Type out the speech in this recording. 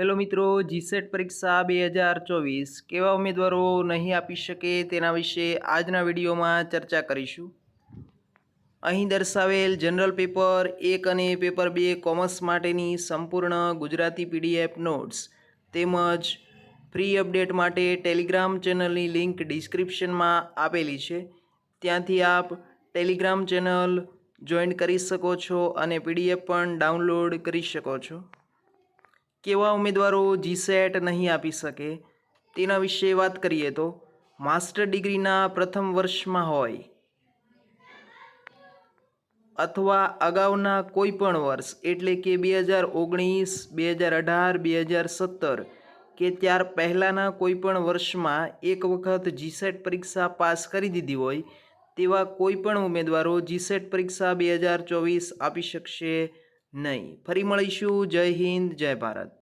Hello મિત્રો, GSET પરીક્ષા બે હજાર ચોવીસ. કેવા ઉમેદવારો નહીં આપી શકે તેના વિશે આજના વિડીયોમાં ચર્ચા કરીશું. અહીં દર્શાવેલ જનરલ પેપર એક અને પેપર બે કોમર્સ માટેની સંપૂર્ણ ગુજરાતી પીડીએફ નોટ્સ તેમજ ફ્રી અપડેટ માટે ટેલિગ્રામ ચેનલની લિંક ડિસ્ક્રિપ્શનમાં આપેલી છે. ત્યાંથી આપ ટેલિગ્રામ ચેનલ જોઈન કરી શકો છો અને પીડીએફ પણ ડાઉનલોડ કરી શકો છો. કેવા ઉમેદવારો જીસેટ નહીં આપી શકે તેના વિશે વાત કરીએ તો માસ્ટર ડિગ્રીના પ્રથમ વર્ષમાં હોય અથવા અગાઉના કોઈ પણ વર્ષ, એટલે કે બે હજાર ઓગણીસ, બે હજાર અઢાર, બે હજાર સત્તર કે ત્યાર પહેલાંના કોઈ પણ વર્ષમાં એક વખત જીસેટ પરીક્ષા પાસ કરી દીધી હોય તેવા કોઈ પણ ઉમેદવારો જીસેટ પરીક્ષા બે હજાર ચોવીસ આપી શકશે નહીં. ફરી મળીશું. જય હિન્દ જય ભારત.